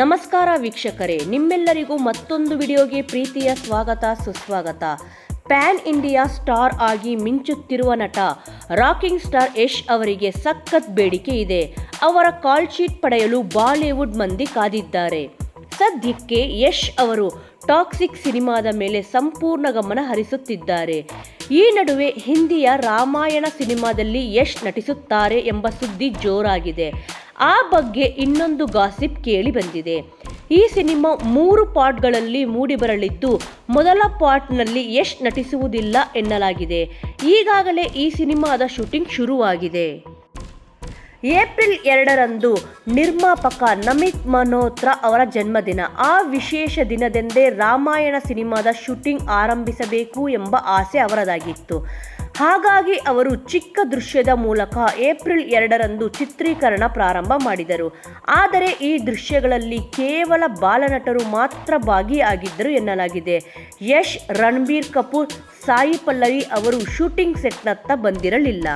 ನಮಸ್ಕಾರ ವೀಕ್ಷಕರೇ, ನಿಮ್ಮೆಲ್ಲರಿಗೂ ಮತ್ತೊಂದು ವಿಡಿಯೋಗೆ ಪ್ರೀತಿಯ ಸ್ವಾಗತ, ಸುಸ್ವಾಗತ. ಪ್ಯಾನ್ ಇಂಡಿಯಾ ಸ್ಟಾರ್ ಆಗಿ ಮಿಂಚುತ್ತಿರುವ ನಟ, ರಾಕಿಂಗ್ ಸ್ಟಾರ್ ಯಶ್ ಅವರಿಗೆ ಸಖತ್ ಬೇಡಿಕೆ ಇದೆ. ಅವರ ಕಾಲ್ ಶೀಟ್ ಪಡೆಯಲು ಬಾಲಿವುಡ್ ಮಂದಿ ಕಾದಿದ್ದಾರೆ. ಸದ್ಯಕ್ಕೆ ಯಶ್ ಅವರು ಟಾಕ್ಸಿಕ್ ಸಿನಿಮಾದ ಮೇಲೆ ಸಂಪೂರ್ಣ ಗಮನ ಹರಿಸುತ್ತಿದ್ದಾರೆ. ಈ ನಡುವೆ ಹಿಂದಿಯ ರಾಮಾಯಣ ಸಿನಿಮಾದಲ್ಲಿ ಯಶ್ ನಟಿಸುತ್ತಾರೆ ಎಂಬ ಸುದ್ದಿ ಜೋರಾಗಿದೆ. ಆ ಬಗ್ಗೆ ಇನ್ನೊಂದು ಗಾಸಿಪ್ ಕೇಳಿ ಬಂದಿದೆ. ಈ ಸಿನಿಮಾ ಮೂರು ಪಾರ್ಟ್ಗಳಲ್ಲಿ ಮೂಡಿಬರಲಿದ್ದು, ಮೊದಲ ಪಾರ್ಟ್ನಲ್ಲಿ ಯಶ್ ನಟಿಸುವುದಿಲ್ಲ ಎನ್ನಲಾಗಿದೆ. ಈಗಾಗಲೇ ಈ ಸಿನಿಮಾದ ಶೂಟಿಂಗ್ ಶುರುವಾಗಿದೆ. ಏಪ್ರಿಲ್ ಎರಡರಂದು ನಿರ್ಮಾಪಕ ನಮಿತ್ ಮನೋತ್ರ ಅವರ ಜನ್ಮದಿನ. ಆ ವಿಶೇಷ ದಿನದಂದೇ ರಾಮಾಯಣ ಸಿನಿಮಾದ ಶೂಟಿಂಗ್ ಆರಂಭಿಸಬೇಕು ಎಂಬ ಆಸೆ ಅವರದಾಗಿತ್ತು. ಹಾಗಾಗಿ ಅವರು ಚಿಕ್ಕ ದೃಶ್ಯದ ಮೂಲಕ ಏಪ್ರಿಲ್ ಎರಡರಂದು ಚಿತ್ರೀಕರಣ ಪ್ರಾರಂಭ ಮಾಡಿದರು. ಆದರೆ ಈ ದೃಶ್ಯಗಳಲ್ಲಿ ಕೇವಲ ಬಾಲನಟರು ಮಾತ್ರ ಭಾಗಿಯಾಗಿದ್ದರು ಎನ್ನಲಾಗಿದೆ. ಯಶ್, ರಣಬೀರ್ ಕಪೂರ್, ಸಾಯಿ ಪಲ್ಲವಿ ಅವರು ಶೂಟಿಂಗ್ ಸೆಟ್ನತ್ತ ಬಂದಿರಲಿಲ್ಲ.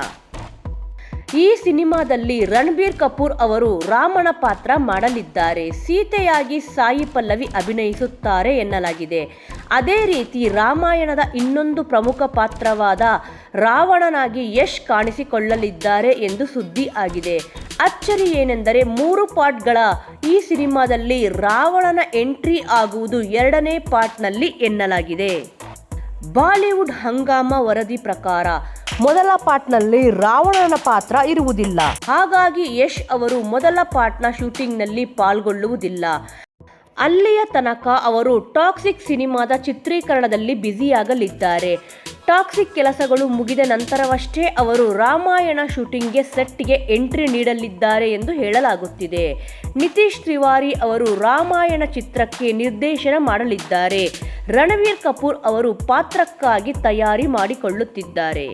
ಈ ಸಿನಿಮಾದಲ್ಲಿ ರಣಬೀರ್ ಕಪೂರ್ ಅವರು ರಾಮನ ಪಾತ್ರ ಮಾಡಲಿದ್ದಾರೆ. ಸೀತೆಯಾಗಿ ಸಾಯಿ ಪಲ್ಲವಿ ಅಭಿನಯಿಸುತ್ತಾರೆ ಎನ್ನಲಾಗಿದೆ. ಅದೇ ರೀತಿ ರಾಮಾಯಣದ ಇನ್ನೊಂದು ಪ್ರಮುಖ ಪಾತ್ರವಾದ ರಾವಣನಾಗಿ ಯಶ್ ಕಾಣಿಸಿಕೊಳ್ಳಲಿದ್ದಾರೆ ಎಂದು ಸುದ್ದಿ ಆಗಿದೆ. ಅಚ್ಚರಿ ಏನೆಂದರೆ ಮೂರು ಪಾರ್ಟ್ಗಳ ಈ ಸಿನಿಮಾದಲ್ಲಿ ರಾವಣನ ಎಂಟ್ರಿ ಆಗುವುದು ಎರಡನೇ ಪಾರ್ಟ್ನಲ್ಲಿ ಎನ್ನಲಾಗಿದೆ. ಬಾಲಿವುಡ್ ಹಂಗಾಮ ವರದಿ ಪ್ರಕಾರ ಮೊದಲ ಪಾರ್ಟ್ನಲ್ಲಿ ರಾವಣನ ಪಾತ್ರ ಇರುವುದಿಲ್ಲ. ಹಾಗಾಗಿ ಯಶ್ ಅವರು ಮೊದಲ ಪಾರ್ಟ್ನ ಶೂಟಿಂಗ್ನಲ್ಲಿ ಪಾಲ್ಗೊಳ್ಳುವುದಿಲ್ಲ. ಅಲ್ಲಿಯ ತನಕ ಅವರು ಟಾಕ್ಸಿಕ್ ಸಿನಿಮಾದ ಚಿತ್ರೀಕರಣದಲ್ಲಿ ಬ್ಯುಸಿಯಾಗಲಿದ್ದಾರೆ. ಟಾಕ್ಸಿಕ್ ಕೆಲಸಗಳು ಮುಗಿದ ನಂತರವಷ್ಟೇ ಅವರು ರಾಮಾಯಣ ಶೂಟಿಂಗ್ಗೆ ಸೆಟ್ಗೆ ಎಂಟ್ರಿ ನೀಡಲಿದ್ದಾರೆ ಎಂದು ಹೇಳಲಾಗುತ್ತಿದೆ. ನಿತೀಶ್ ತಿವಾರಿ ಅವರು ರಾಮಾಯಣ ಚಿತ್ರಕ್ಕೆ ನಿರ್ದೇಶನ ಮಾಡಲಿದ್ದಾರೆ. ರಣವೀರ್ ಕಪೂರ್ ಅವರು ಪಾತ್ರಕ್ಕಾಗಿ ತಯಾರಿ ಮಾಡಿಕೊಳ್ಳುತ್ತಿದ್ದಾರೆ.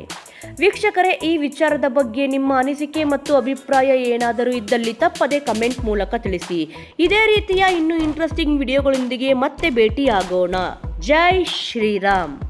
ವೀಕ್ಷಕರೇ, ಈ ವಿಚಾರದ ಬಗ್ಗೆ ನಿಮ್ಮ ಅನಿಸಿಕೆ ಮತ್ತು ಅಭಿಪ್ರಾಯ ಏನಾದರೂ ಇದ್ದಲ್ಲಿ ತಪ್ಪದೆ ಕಮೆಂಟ್ ಮೂಲಕ ತಿಳಿಸಿ. ಇದೇ ರೀತಿಯ ಇನ್ನೂ ಇಂಟ್ರೆಸ್ಟಿಂಗ್ ವಿಡಿಯೋಗಳೊಂದಿಗೆ ಮತ್ತೆ ಭೇಟಿಯಾಗೋಣ. ಜೈ ಶ್ರೀರಾಮ್.